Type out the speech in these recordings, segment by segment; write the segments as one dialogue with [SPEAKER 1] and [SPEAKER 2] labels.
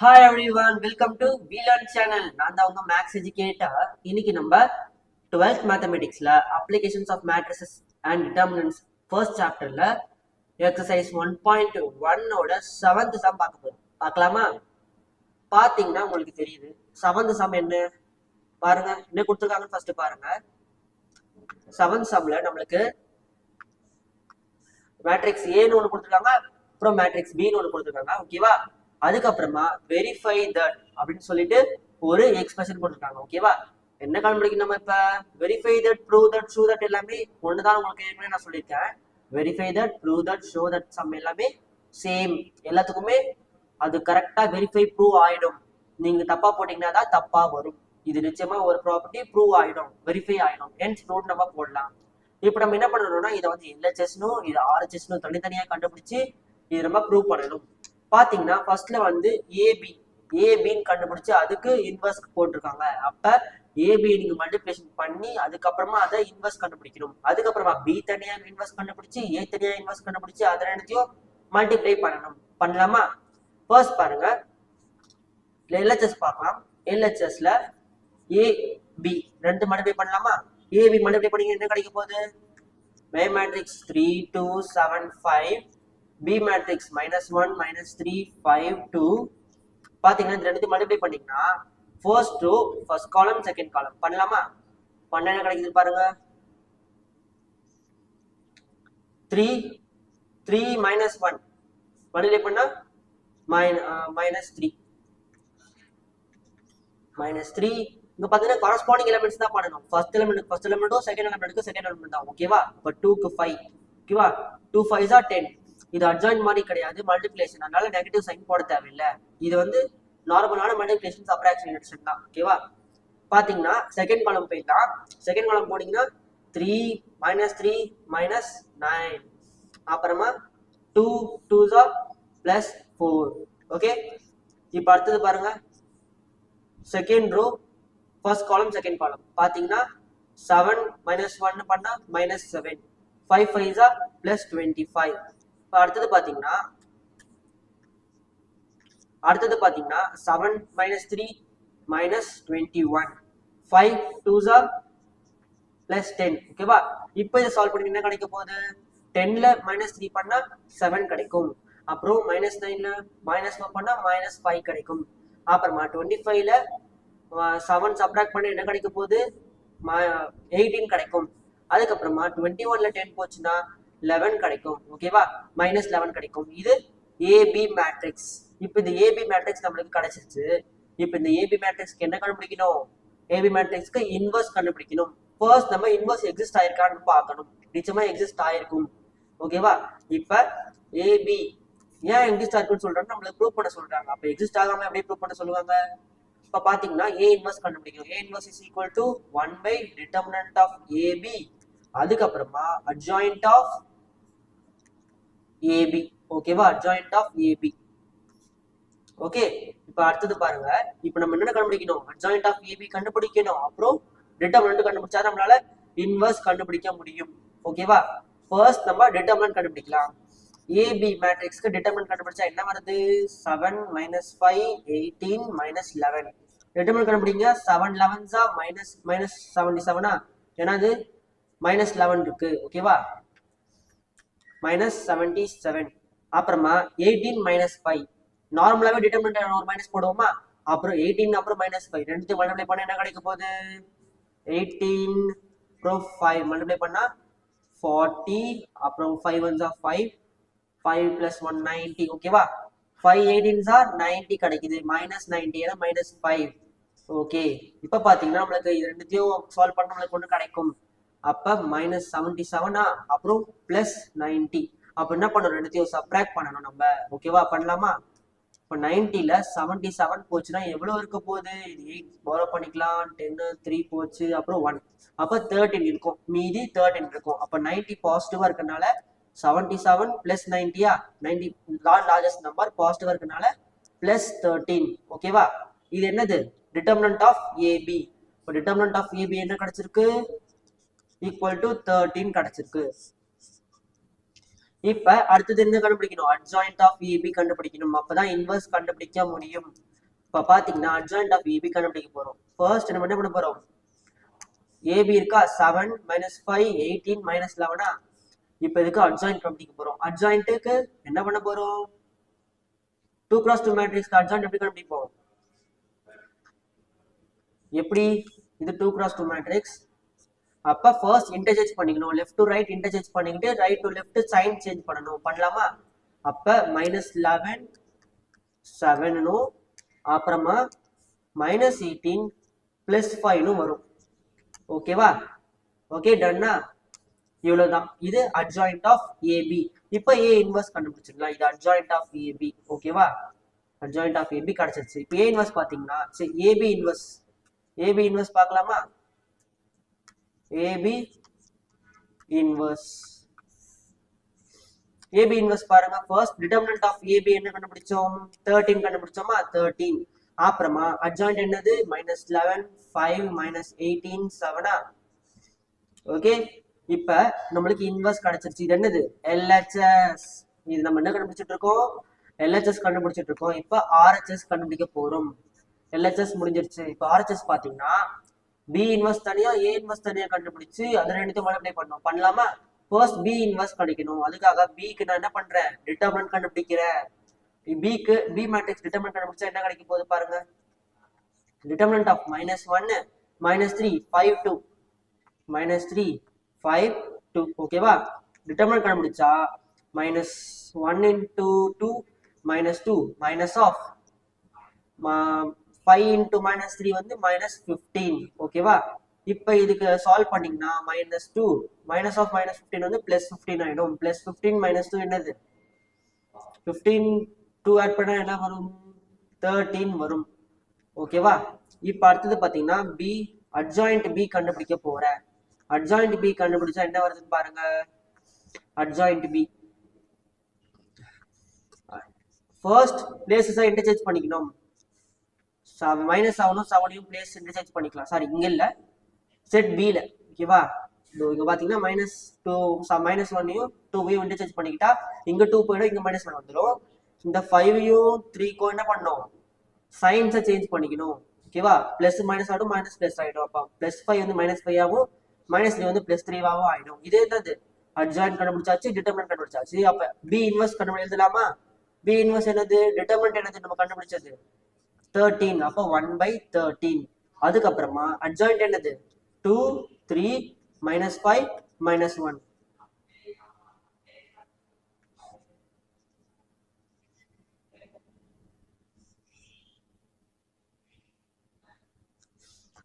[SPEAKER 1] Hi everyone welcome to வீலன் channel நான் தான் உங்க மேக்ஸ் எஜுகேட்டர் இன்னைக்கு நம்ம twelfth மேத்தமெட்டிக்ஸ்ல applications of matrices and determinants first சாப்டர்ல எக்ஸசைஸ் ஒன் பாயிண்ட் ஒன்னோட செவன்த் சம் பார்க்க போகிறோம் பார்க்கலாமா? பார்த்தீங்கன்னா உங்களுக்கு தெரியுது. செவன்த் சம் என்ன? பாருங்க. என்ன கொடுத்துருக்காங்கன்னு ஃபர்ஸ்ட் பாருங்க. செவன்த் சம்ல நம்மளுக்கு மேட்ரிக்ஸ் ஏன்னு ஒன்று கொடுத்துருக்காங்க. அப்புறம் மேட்ரிக்ஸ் பின்னு ஒன்று கொடுத்துருக்காங்க. ஓகேவா அதுக்கப்புறமா வெரிஃபை தட் அப்படின்னு சொல்லிட்டு ஒரு எக்ஸ்பிரஷன் போட்டிருக்காங்க ஓகேவா என்ன கண்டுபிடிக்கும் நம்ம இப்ப? Verify that prove that show that எல்லாமே ஒண்ணுதான் உங்களுக்கு ஏற்கனவே நான் சொல்லியிருக்கேன். Verify that prove that show that sum எல்லாமே சேம் எல்லாத்துக்குமே அது கரெக்டா வெரிஃபை ப்ரூவ் ஆயிடும். நீங்க தப்பா போட்டீங்கன்னா தான் தப்பா வரும். இது நிச்சயமா ஒரு ப்ராப்பர்ட்டி ப்ரூவ் ஆயிடும் வெரிஃபை ஆயிடும். ஹென்ஸ் நோட் நம்ம போடலாம். இப்போ நம்ம என்ன பண்ணணும்னா இதை வந்து எல்ஹெச்எஸ்னும் இது ஆர்ஹெச்எஸ்னும் தனித்தனியா கண்டுபிடிச்சு இது நம்ம ப்ரூவ் பண்ணணும். பாத்தீங்கன்னா ஃபர்ஸ்ட்ல வந்து ஏபி ஏபின்னு கண்டுபிடிச்சு அதுக்கு இன்வெர்ஸ் போட்டிருக்காங்க. அப்ப ஏபி நீங்க மல்டிபிளேஷன் பண்ணி அதுக்கப்புறமா அதை இன்வெர்ஸ் கண்டுபிடிக்கணும். அதுக்கப்புறமா பி தனியா இன்வெர்ஸ் கண்டுபிடிச்சு ஏ தனியா இன்வெர்ஸ் கண்டுபிடிச்சு அதை ரெண்டுத்தையும் மல்டிப்ளை பண்ணணும். பண்ணலாமா? ஃபர்ஸ்ட் பாருங்க. எல்ஹெச்எஸ் பார்க்கலாம். எல்ஹெச்எஸ்ல ஏ பி ரெண்டு மல்டிப்ளை பண்ணலாமா? ஏபி மல்டிப்ளை பண்ணி என்ன கிடைக்க போகுது? மே matrix three two seven five B matrix minus one minus three five two பார்த்தீங்கன்னா இந்த ரெண்டுத்தையும் மல்டிப்ளை பண்ணிங்கன்னா first to first column second column பண்ணலாமா? பண்ண என்ன கிடைக்குது பாருங்க. Three three minus one multiply பண்ணா மைனஸ் த்ரீ மைனஸ் த்ரீ இங்க பாத்தீங்கன்னா கரஸ்பாண்டிங் எலிமெண்ட்ஸ் தான் பண்ணணும். ஃபர்ஸ்ட் எலிமெண்ட் ஃபர்ஸ்ட் எலிமெண்ட்டும் செகண்ட் எலிமெண்ட்டுக்கு செகண்ட் எலிமெண்ட் தான். ஓகேவா இப்போ டூக்கு ஃபைவ் ஓகேவா டூ ஃபைவ் தான் டென் இது அட்ஜாயின் மாதிரி கிடையாது. மல்டிப்ளேஷன் அதனால நெகட்டிவ் சைன் போட தேவையில்லை. இது வந்து நார்மலான மல்டிப்ளேஷன் அப்ராக்சிமேஷன் தான் ஓகேவா பாத்தீங்கன்னா செகண்ட் காலம் போயிடலாம். செகண்ட் காலம் போனீங்கன்னா three minus three minus nine அப்புறமா டூ டூ ஜா பிளஸ் ஃபோர் ஓகே இப்போ அடுத்தது பாருங்க. Second row first column second column பாத்தீங்கன்னா செவன் மைனஸ் ஒன் பண்ணா மைனஸ் செவன் ஃபைவ் ஃபைவ் ஜா பிளஸ் டுவெண்ட்டி ஃபைவ் இப்போ அடுத்தது பாத்தீங்கன்னா அடுத்தது பாத்தீங்கன்னா seven minus three minus twenty one five two ஜா பிளஸ் டென் ஓகேவா இப்போ இதை சால்வ் பண்ணி என்ன கிடைக்க போகுது? டென்ல மைனஸ் த்ரீ பண்ணா செவன் கிடைக்கும். அப்புறம் மைனஸ் நைன்ல மைனஸ் ஒன் பண்ணா மைனஸ் ஃபைவ் கிடைக்கும். அப்புறமா டுவெண்ட்டி ஃபைவ்ல செவன் சப்ராக்ட் பண்ண என்ன கிடைக்க போகுது? எயிட்டீன் கிடைக்கும். அதுக்கப்புறமா டுவெண்ட்டி ஒன்ல டென் போச்சுன்னா லெவன் கிடைக்கும். ஓகேவா மைனஸ் லெவன் கிடைக்கும். இது ஏபி மேட்ரிக்ஸ் இப்போ இந்த ஏபி மேட்ரிக்ஸ் நம்மளுக்கு கிடைச்சிருச்சு. இப்போ இந்த ஏபி மேட்ரிக்ஸ்க்கு என்ன கண்டுபிடிக்கணும்? ஏபி மேட்ரிக்ஸ்க்கு இன்வர்ஸ் கண்டுபிடிக்கணும். ஃபர்ஸ்ட் நம்ம இன்வர்ஸ் எக்ஸிஸ்ட் ஆயிருக்கான்னு பார்க்கணும். நிச்சயமா எக்ஸிஸ்ட் ஆயிருக்கும். ஓகேவா இப்போ ஏபி ஏன் எக்ஸிஸ்ட் ஆயிருக்குன்னு சொல்றாங்க? நம்மளுக்கு ப்ரூவ் பண்ண சொல்றாங்க. அப்ப எக்ஸிஸ்ட் ஆகாம எப்படி ப்ரூவ் பண்ண சொல்லுவாங்க? இப்ப பாத்தீங்கன்னா ஏ இன்வர்ஸ் கண்டுபிடிக்கணும். A inverse is equal to one by determinant of AB அதுக்கப்புறமா அட்ஜாயிண்ட் ஆஃப் ஏபி ஓகேவா அட்ஜாயிண்ட் ஆஃப் ஏபி ஓகே இப்ப அடுத்தது பாருங்க. இப்ப நம்ம என்ன கண்டுபிடிக்கணும்? அட்ஜாயிண்ட் ஆஃப் ஏபி கண்டுபிடிக்கணும். அப்புறம் டிட்டர்மினன்ட் கண்டுபிடிச்சா நம்மளால இன்வர்ஸ் கண்டுபிடிக்க முடியும். ஓகேவா ஃபர்ஸ்ட் நம்ம டிட்டர்மினன்ட் கண்டுபிடிக்கலாம். ஏபி மேட்ரிக்ஸ்க்கு டிட்டர்மினன்ட் கண்டுபிடிச்சா என்ன வருது? Seven minus five eighteen minus eleven determinant கண்டுபிடிங்க. செவன் லெவன்ஸா மைனஸ் மைனஸ் செவன்டி செவனா ஏன்னா அது மைனஸ் லெவன் இருக்கு. ஓகேவா மைனஸ் செவன்டி செவன் அப்புறமா எயிட்டீன் மைனஸ் ஃபைவ் நார்மலாகவே டிட்டர்மினன்ட் ஒரு மைனஸ் போடுவோமா? அப்புறம் எயிட்டீன் அப்புறம் மைனஸ் ஃபைவ் ரெண்டு மல்டிப்ளை பண்ண என்ன கிடைக்க போகுது? எயிட்டீன் அப்புறம் ஃபைவ் மல்டிப்ளை பண்ணா ஃபார்ட்டி அப்புறம் five ones of five five plus one ninety okay five எயிட்டீன்ஸா ninety கிடைக்குது. மைனஸ் நைன்டி ஏன்னா மைனஸ் ஃபைவ் ஓகே இப்போ பார்த்தீங்கன்னா நம்மளுக்கு இது ரெண்டுத்தையும் சால்வ் பண்ண நம்மளுக்கு ஒன்று கிடைக்கும். அப்போ மைனஸ் செவன்டி செவனா அப்புறம் பிளஸ் நைன்டி அப்போ என்ன பண்ணணும் ரெண்டுத்தையும் சப்ராக்ட் பண்ணணும் நம்ம. ஓகேவா பண்ணலாமா? இப்போ நைன்டில செவன்டி செவன் போச்சுன்னா எவ்வளோ இருக்க போகுது? இது எயிட் பாரோ பண்ணிக்கலாம். டென்னு த்ரீ போச்சு. அப்புறம் ஒன் அப்போ தேர்ட்டின் இருக்கும். மீதி தேர்ட்டின் இருக்கும். அப்போ நைன்டி பாசிட்டிவா இருக்கனால செவன்டி செவன் பிளஸ் நைன்டியா நைன்டி லார்ஜஸ்ட் நம்பர் பாசிட்டிவா இருக்கனால பிளஸ் தேர்ட்டீன் ஓகேவா இது என்னது? டிட்டர்மினன்ட் ஆஃப் ஏபி இப்போ டிட்டர்மினன்ட் ஆஃப் ஏபி என்ன கிடைச்சிருக்கு? ஈக்குவல் டு தேர்ட்டின் கிடைச்சிருக்கு. இப்ப அடுத்தது என்ன கண்டுபிடிக்கணும்? அட்ஜாயிண்ட் ஆஃப் ஏபி கண்டுபிடிக்கணும். அப்பதான் இன்வர்ஸ் கண்டுபிடிக்க முடியும். இப்ப பாத்தீங்கன்னா அட்ஜாயிண்ட் ஆஃப் ஏபி கண்டுபிடிக்க போறோம். ஃபர்ஸ்ட் நம்ம என்ன பண்ண போறோம்? ஏபி இருக்கா? Seven minus five eighteen minus லெவனா இப்ப இதுக்கு அட்ஜாயிண்ட் கண்டுபிடிக்க போறோம். அட்ஜாயிண்ட்டுக்கு என்ன பண்ண போறோம்? டூ கிராஸ் டூ மேட்ரிக்ஸ்க்கு அட்ஜாயிண்ட் எப்படி கண்டுபிடிப்போம்? எப்படி? இது டூ கிராஸ் டூ மேட்ரிக்ஸ் அப்ப ஃபர்ஸ்ட் இன்டர்சேஞ்ச் பண்ணிக்கணும். லெஃப்ட் டு ரைட் இன்டர்சேஞ்ச் பண்ணிக்கிட்டு right to left sign change பண்ணணும். பண்ணலாமா? அப்ப மைனஸ் லெவன் செவனும் அப்புறமா மைனஸ் எயிட்டீன் பிளஸ் ஃபைவ்னு வரும். ஓகேவா ஓகே டன்னா இவ்வளவுதான். இது அட்ஜாயிண்ட் ஆஃப் ஏபி இப்போ ஏ இன்வர்ஸ் கண்டுபிடிச்சிடலாம். இது அட்ஜாயிண்ட் ஆஃப் ஏபி ஓகேவா அட்ஜாயிண்ட் ஆஃப் ஏபி கிடைச்சிருச்சு. இப்போ ஏ இன்வர்ஸ் பாத்தீங்கன்னா சரி ஏபி இன்வர்ஸ் ஏபி இன்வர்ஸ் பார்க்கலாமா? ஏபி இன்வர்ஸ் ஏபி இன்வர்ஸ் பாருங்க. ஃபர்ஸ்ட் டிட்டர்மினன்ட் ஆஃப் ஏபி என்ன கண்டுபிடிச்சோம்? தேர்ட்டீன் கண்டுபிடிச்சோமா? தேர்ட்டீன் அப்புறமா அட்ஜாயிண்ட் என்னது? Minus eleven five minus eighteen செவனா ஓகே இப்ப நம்மளுக்கு இன்வர்ஸ் கிடைச்சிருச்சு. இது என்னது? எல்ஹெச்எஸ் இது நம்ம என்ன கண்டுபிடிச்சிட்டு இருக்கோம் எல்ஹெச்எஸ் கண்டுபிடிச்சிட்டு இருக்கோம் இப்ப ஆர்ஹெச்எஸ் கண்டுபிடிக்க போறோம். எல்ஹெச்எஸ் முடிஞ்சிருச்சு. இப்ப ஆர்ஹெச்எஸ் பாத்தீங்கன்னா பி இன்வெஸ்ட் தனியா ஏ இன்வெஸ்ட் தனியா கண்டுபிடிச்சு அது ரெண்டுத்தையும் மல்டிப்ளை பண்ணணும். பண்ணலாமா? ஃபர்ஸ்ட் பி இன்வெஸ்ட் கிடைக்கணும் அதுக்காக பிக்கு நான் என்ன பண்றேன்? டிட்டர்மினன்ட் கண்டுபிடிக்கிறேன். பிக்கு பி மேட்ரிக்ஸ் டிட்டர்மினன்ட் கண்டுபிடிச்சா என்ன கிடைக்க போது பாருங்க. டிட்டர்மினன்ட் ஆஃப் மைனஸ் ஒன்னு minus three five two minus three five two ஓகேவா டிட்டர்மினன்ட் கண்டுபிடிச்சா minus one into two minus two minus of five into minus three வந்து மைனஸ் ஃபிஃப்டீன் ஓகேவா இப்போ இதுக்கு சால்வ் பண்ணீங்கன்னா minus two minus of minus fifteen வந்து plus fifteen ஆகிடும் plus fifteen minus two என்னது? ஃபிஃப்டீன் டூ ஆட் பண்ணால் என்ன வரும்? தேர்ட்டீன் வரும். ஓகேவா இப்போ அடுத்தது பார்த்தீங்கன்னா பி அட்ஜாயிண்ட் பி கண்டுபிடிக்க போகிறேன் அட்ஜாயிண்ட் பி கண்டுபிடிச்சா என்ன வருதுன்னு பாருங்க. அட்ஜாயிண்ட் பி ஃபர்ஸ்ட் பிளேசஸை இன்டர்சேஞ்ச் பண்ணிக்கணும். மைனஸ் செவனும் செவனையும் பிளேஸ் இன்டர்சேஞ்ச் பண்ணிக்கலாம். சாரி இங்கே இல்ல. செட் பியில் ஓகேவா இதோ இங்க பாத்தீங்கன்னா மைனஸ் டூ மைனஸ் ஒன்னையும் டூவையும் இன்டர்சேஞ்ச் பண்ணிக்கிட்டா இங்க டூ போயிடும் இங்க மைனஸ் ஒன் வந்துடும் இந்த ஃபைவையும் த்ரீக்கும் என்ன பண்ணும்? சைன்ஸை சேஞ்ச் பண்ணிக்கணும். ஓகேவா ப்ளஸ் மைனஸ் ஆகிடும் மைனஸ் ப்ளஸ் ஆகிடும் அப்போ ப்ளஸ் ஃபைவ் வந்து மைனஸ் ஃபைவ் ஆகும். மைனஸ் த்ரீ வந்து ப்ளஸ் த்ரீவாகவும் ஆகிடும் இதே என்னது? அட்ஜாயின் கண்டுபிடிச்சாச்சு டிட்டர்மெண்ட் கண்டுபிடிச்சாச்சு. அப்போ பி இன்வெஸ்ட் கண்டுபிடி எழுதலாமா பி இன்வெஸ்ட் என்னது? டிட்டர்மெண்ட் என்னது நம்ம கண்டுபிடிச்சது? தேர்ட்டீன் அப்போ ஒன் பை தேர்ட்டீன் அதுக்கப்புறமா அட்ஜாயிண்ட் என்னது? Two three minus five minus one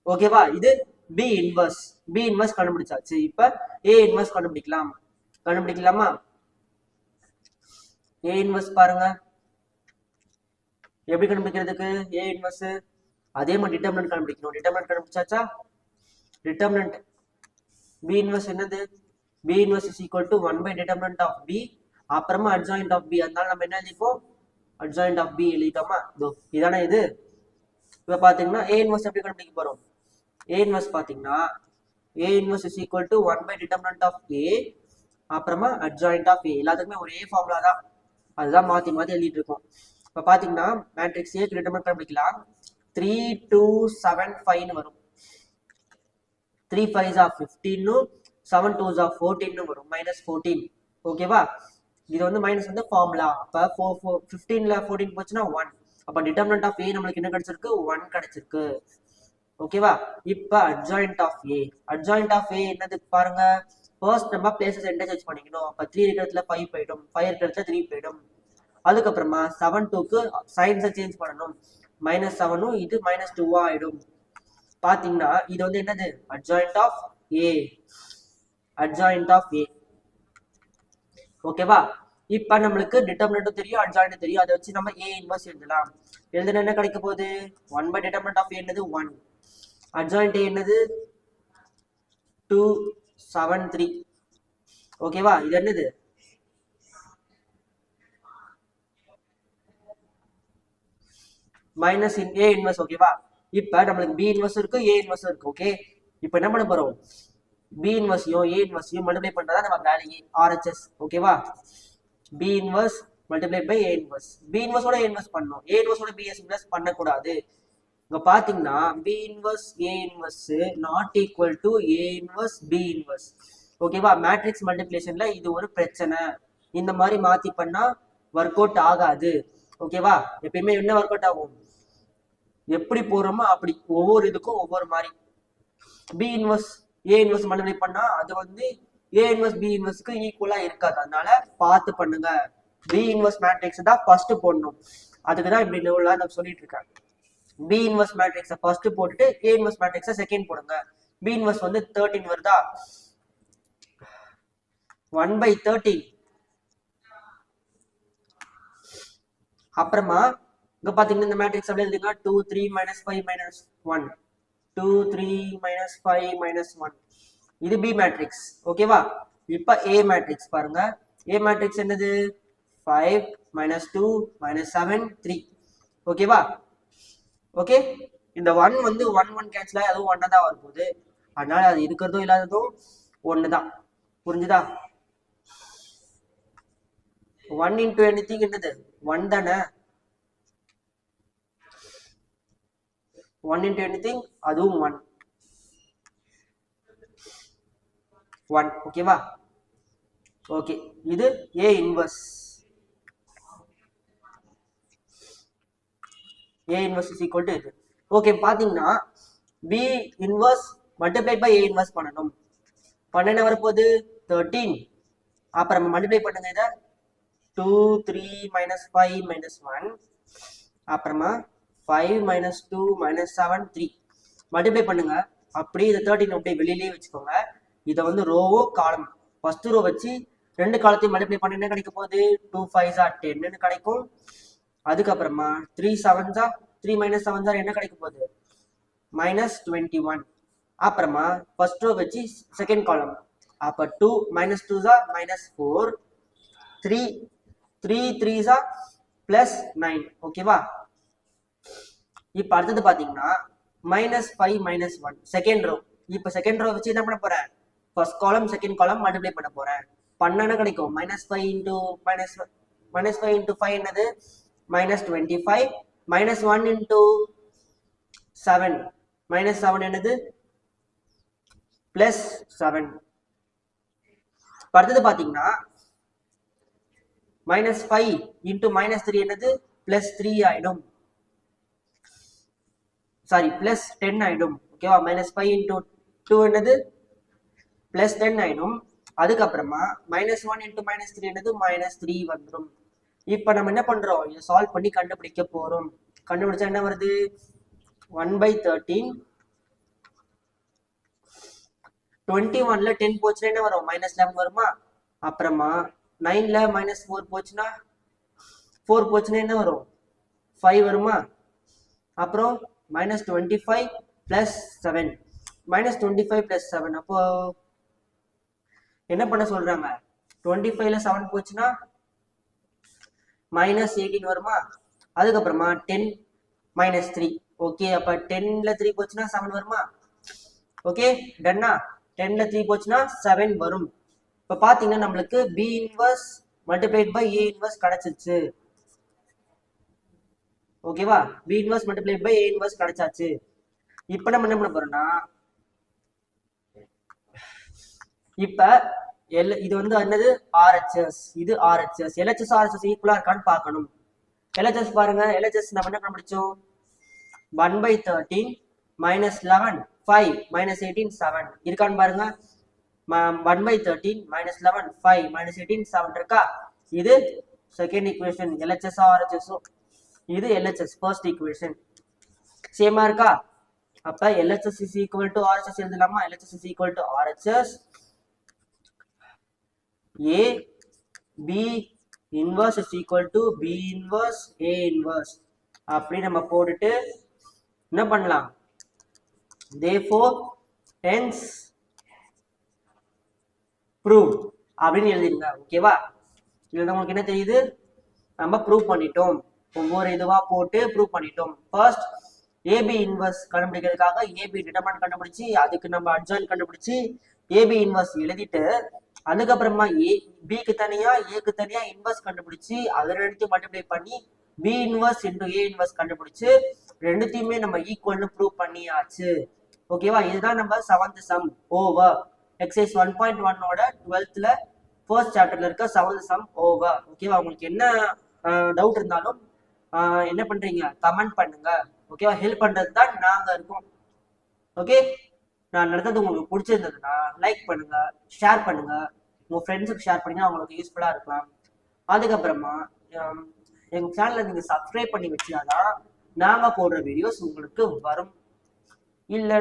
[SPEAKER 1] ஓகேவா இது பி இன்வர்ஸ் பி இன்வர்ஸ் கண்டுபிடிச்சாச்சு. இப்ப ஏ இன்வர்ஸ் கண்டுபிடிக்கலாம். கண்டுபிடிக்கலாமா? ஏ இன்வர்ஸ் பாருங்க. எப்படி கண்டுபிடிக்கிறதுக்கு? ஏ இன்வர்ஸ் அதே மாதிரி டிட்டர்மினன்ட் கண்டுபிடிக்கணும். டிட்டர்மினன்ட் கண்டுபிடிச்சாச்சா? டிட்டர்மினன்ட் பி இன்வர்ஸ் என்னது? B inverse is equal to one by determinant of B அப்புறமா அட்ஜாயிண்ட் ஆஃப் பி அதனால நம்ம என்ன எழுதிப்போம்? அட்ஜாயிண்ட் ஆஃப் பி எழுதிட்டோமா? இதோ இதானே இது. இப்போ பார்த்தீங்கன்னா ஏ இன்வர்ஸ் எப்படி கண்டுபிடிக்க போறோம்? ஏ இன்வர்ஸ் பார்த்தீங்கன்னா A inverse is equal to one by determinant of A அப்புறமா அட்ஜாயிண்ட் ஆஃப் ஏ எல்லாத்துக்குமே ஒரே ஃபார்முலா தான். அதுதான் மாற்றி மாற்றி எழுதிட்டு இருக்கோம். இப்போ பார்த்தீங்கன்னா மேட்ரிக்ஸ் ஏக்கு டிட்டர்மெண்ட் கண்டுபிடிக்கலாம். த்ரீ டூ செவன் ஃபைவ்னு வரும். த்ரீ ஃபைவ் ஆஃப் ஃபிஃப்டீன்னு செவன் டூஸ் ஆஃப் ஃபோர்டீன்னு வரும். மைனஸ் ஃபோர்டீன் ஓகேவா இது வந்து மைனஸ் வந்து ஃபார்முலா அப்போ ஃபோர் ஃபோர் ஃபிஃப்டீனில் ஃபோர்டீன் போச்சுன்னா ஒன் அப்போ டிட்டர்மினன்ட் ஆஃப் ஏ நம்மளுக்கு என்ன கிடைச்சிருக்கு? ஒன் கிடைச்சிருக்கு. ஓகேவா இப்போ adjoint of A adjoint of A என்னது? பாருங்க. ஃபர்ஸ்ட் நம்ம பிளேசஸ் இன்டர்சேஞ்ச் பண்ணிக்கணும்? அப்போ த்ரீ இருக்கிறதுல ஃபைவ் போயிடும். ஃபைவ் இருக்கிறதுல த்ரீ போயிடும். அதுக்கப்புறமா செவன் டூக்கு சைன்ஸை சேஞ்ச் பண்ணணும். மைனஸ் செவனும் இது மைனஸ் டூவா ஆயிடும். பாத்தீங்கன்னா இது வந்து என்னது? Adjoint of A adjoint of A ஓகேவா இப்ப நம்மளுக்கு டிட்டர்மினட்டும் தெரியும் அட்ஜாயிண்ட் தெரியும். அதை வச்சு நம்ம ஏ இன்வர்ஸ் எழுதலாம். எழுதுனா என்ன கிடைக்க போகுது? One by determinant of A என்னது? ஒன் அட்ஜாயிண்ட் ஏ என்னது? டூ செவன் த்ரீ ஓகேவா இது என்னது? மைனஸ் இன் ஏ இன்வெர்ஸ் ஓகேவா இப்போ நம்மளுக்கு பி இன்வெர்ஸ் இருக்கு ஏ இன்வெர்ஸ் இருக்கு ஓகே இப்போ என்ன பண்ண போறோம்? பி இன்வெர்ஸையும் ஏ இன்வெர்ஸையும் மல்டிப்ளை பண்றதா நம்ம வேல்யூ ஆர்ஹெச்எஸ் ஓகேவா B inverse multiply by A inverse B இன்வர்ஸோட A inverse பண்ணணும். ஏ இன்வர்ஸோட பிஎஸ் இன்வர்ஸ் பண்ணக்கூடாது. இங்க பாத்தீங்கன்னா B inverse A inverse not equal to A inverse B inverse ஓகேவா மேட்ரிக்ஸ் மல்டிப்ளிகேஷன்ல இது ஒரு பிரச்சனை. இந்த மாதிரி மாத்தி பண்ணா ஒர்க் அவுட் ஆகாது ஓகேவா எப்பயுமே என்ன ஒர்க் அவுட் ஆகும்? எப்படி போறோமோ அப்படி ஒவ்வொரு இதுக்கும் ஒவ்வொரு மாதிரி. B inverse A inverse multiply பண்ணா அது வந்து ஏ இன்வர்ஸ் பி இன்வர்ஸ்க்கு ஈக்குவலா இருக்காது. அதனால பார்த்து பண்ணுங்க. பி இன்வர்ஸ் மேட்ரிக்ஸ் தான் ஃபர்ஸ்ட் போடணும். அதுக்கு தான் இப்படி உள்ள நான் சொல்லிட்டு இருக்கேன். பி இன்வர்ஸ் மேட்ரிக்ஸை ஃபர்ஸ்ட் போட்டுட்டு ஏ இன்வர்ஸ் மேட்ரிக்ஸை செகண்ட் போடுங்க. பி இன்வர்ஸ் வந்து தேர்ட்டின் வருதா? ஒன் பை தேர்ட்டின் அப்புறமா இங்க பாத்தீங்கன்னா இந்த மேட்ரிக்ஸ் அப்படியே எழுதுங்க two three minus five minus one two three minus five minus one இது பி மேட்ரிக்ஸ் ஓகேவா இப்ப ஏ மேட்ரிக்ஸ் பாருங்க. ஏ மேட்ரிக்ஸ் என்னது? Five minus two minus seven three ஓகேவா ஓகே இந்த ஒன் வந்து ஒன் ஒன் கேன்சல் ஆகி அதுவும் ஒன்னா தான் வரப்போகுது. அதனால அது இருக்கிறதும் இல்லாததும் ஒன்று தான் புரிஞ்சுதா? ஒன் இன்டூ எனி என்னது? ஒன் தானே? ஒன் இன்டூ எனி திங் அதுவும் ஒன் ஒன் ஓகேவா ஓகே இது A inverse A inverse is equal to இது. ஓகே பார்த்தீங்கன்னா B inverse multiply by A inverse பண்ணணும். பண்ண என்ன வரப்போகுது தேர்ட்டீன் அப்புறம் மல்டிப்ளை பண்ணுங்க இதை. Two three minus five minus one அப்புறமா five minus two minus seven three multiply பண்ணுங்க. அப்படியே இதை தேர்ட்டின் அப்படியே வெளியிலேயே வச்சுக்கோங்க. இதை வந்து ரோவோ காலம் ஃபஸ்ட் ரோ வச்சு ரெண்டு காலத்தையும் மல்டிப்ளை பண்ணி என்ன கிடைக்க போகுது? டூ ஃபைவ் ஜா டென்னு கிடைக்கும். அதுக்கப்புறமா த்ரீ செவன் ஜா த்ரீ மைனஸ் செவன் ஜார் என்ன கிடைக்க போகுது? மைனஸ் டுவெண்ட்டி ஒன் அப்புறமா ஃபர்ஸ்ட் ரோ வச்சு செகண்ட் காலம் அப்போ டூ மைனஸ் டூ ஜா minus four three three three ஜா பிளஸ் நைன் ஓகேவா இப்போ அடுத்தது பார்த்தீங்கன்னா minus five minus one second row இப்போ செகண்ட் ரோ வச்சு என்ன பண்ண போறேன் ஃபர்ஸ்ட் காலம் செகண்ட் காலம் மல்டிப்ளை பண்ண போறேன் பண்ணனா கிடைக்கும். Minus five into minus minus five into five என்னது? Minus twenty five minus one into seven minus seven என்னது பிளஸ் செவன் அடுத்தது பார்த்தீங்கன்னா minus five into minus three என்னது? பிளஸ் த்ரீ ஆயிடும். சாரி பிளஸ் டென் ஆயிடும். ஓகேவா மைனஸ் ஃபைவ் இன்டூ டூ என்னது? Plus ten ஆயிடும். அதுக்கப்புறமா minus one into minus three என்னது? மைனஸ் த்ரீ வந்துடும் இப்போ நம்ம என்ன பண்றோம்? இதை சால்வ் பண்ணி கண்டுபிடிக்க போறோம். கண்டுபிடிச்சா என்ன வருது? ஒன் பை தேர்ட்டீன் டுவெண்ட்டி ஒன்ல டென் போச்சுன்னா என்ன வரும்? மைனஸ் லெவன் வருமா? அப்புறமா நைன்ல மைனஸ் ஃபோர் போச்சுன்னா ஃபோர் போச்சுன்னா என்ன வரும்? ஃபைவ் வருமா? அப்புறம் minus twenty five plus seven minus twenty five plus seven அப்போ என்ன பண்ண சொல்றாங்க? டுவெண்ட்டி ஃபைவ்ல செவன் போச்சுன்னா மைனஸ் எயிட்டீன் வருமா? அதுக்கப்புறமா டென் மைனஸ் த்ரீ ஓகே அப்ப டென்ல த்ரீ போச்சுன்னா செவன் வருமா? ஓகே டன்னா டென்ல த்ரீ போச்சுன்னா செவன் வரும். இப்ப பாத்தீங்கன்னா நம்மளுக்கு B inverse multiplied by A inverse கிடைச்சிருச்சு. ஓகேவா B inverse multiply by A inverse கிடைச்சாச்சு. இப்போ நம்ம என்ன பண்ண போறோம்னா இப்ப எல் இது வந்து என்னது? ஆர்ஹெச்எஸ் இது ஆர்ஹெச்எஸ் எல்ஹெச்எஸ் ஆர்ஹெச்எஸ் ஈக்குவலா இருக்கான்னு பார்க்கணும். எல்ஹெச்எஸ் பாருங்க. எல்ஹெச்எஸ் நம்ம என்ன கண்டுபிடிச்சோம்? One by thirteen minus eleven five minus eighteen seven இருக்கான்னு பாருங்க. One by thirteen minus eleven five minus eighteen seven இருக்கா? இது செகண்ட் ஈக்குவேஷன் எல்ஹெச்எஸ் ஆர்ஹெச்எஸும் இது எல்ஹெச்எஸ் ஃபர்ஸ்ட் ஈக்குவேஷன் சேமா இருக்கா? அப்ப LHS is equal to RHS எழுதலாமா? LHS is equal to RHS A B inverse is equal to B inverse A inverse. அப்படி நம்ம போட்டுட்டு என்ன பண்ணலாம்? Therefore hence ப்ரூவ் அப்படின்னு எழுதிருங்க ஓகேவா இதுல உங்களுக்கு என்ன தெரியுது? நம்ம ப்ரூவ் பண்ணிட்டோம். ஒவ்வொரு இதுவா போட்டு ப்ரூவ் பண்ணிட்டோம். ஃபர்ஸ்ட் ஏபி இன்வர்ஸ் கண்டுபிடிக்கிறதுக்காக ஏபி டிட்டர்மெண்ட் கண்டுபிடிச்சு அதுக்கு நம்ம அட்ஜாயின் கண்டுபிடிச்சு ஏபி இன்வர்ஸ் எழுதிட்டு அதுக்கப்புறமா ஏ பிக்கு தனியா ஏக்கு தனியா இன்வர்ஸ் கண்டுபிடிச்சு அதை ரெண்டுத்தையும் மல்டிப்ளை பண்ணி B inverse into A inverse கண்டுபிடிச்சு ரெண்டுத்தையுமே நம்ம ஈக்குவல்னு ப்ரூவ் பண்ணியாச்சு. ஓகேவா இதுதான் நம்ம seventh sum over exercise one point ஒன்னோட டுவெல்த்ல ஃபர்ஸ்ட் சாப்டர்ல இருக்க செவன்த் சம் ஓவர் ஓகேவா உங்களுக்கு என்ன டவுட் இருந்தாலும் என்ன பண்றீங்க? கமெண்ட் பண்ணுங்க. ஓகேவா ஹெல்ப் பண்றது தான் நாங்க இருக்கோம். ஓகே நான் நடந்தது உங்களுக்கு பிடிச்சிருந்ததுன்னா லைக் பண்ணுங்க ஷேர் பண்ணுங்க. உங்க ஃப்ரெண்ட்ஸுக்கு ஷேர் பண்ணி அவங்களுக்கு யூஸ்ஃபுல்லா இருக்கலாம். அதுக்கப்புறமா எங்க சேனலை நீங்க சப்ஸ்கிரைப் பண்ணி வச்சாதான் நாங்க போடுற வீடியோஸ் உங்களுக்கு வரும். இல்ல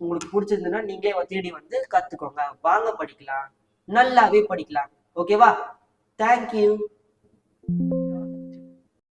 [SPEAKER 1] உங்களுக்கு பிடிச்சிருந்ததுன்னா நீங்களே தேடி வந்து கத்துக்கோங்க. வாங்க படிக்கலாம். நல்லாவே படிக்கலாம். ஓகேவா தேங்க்யூ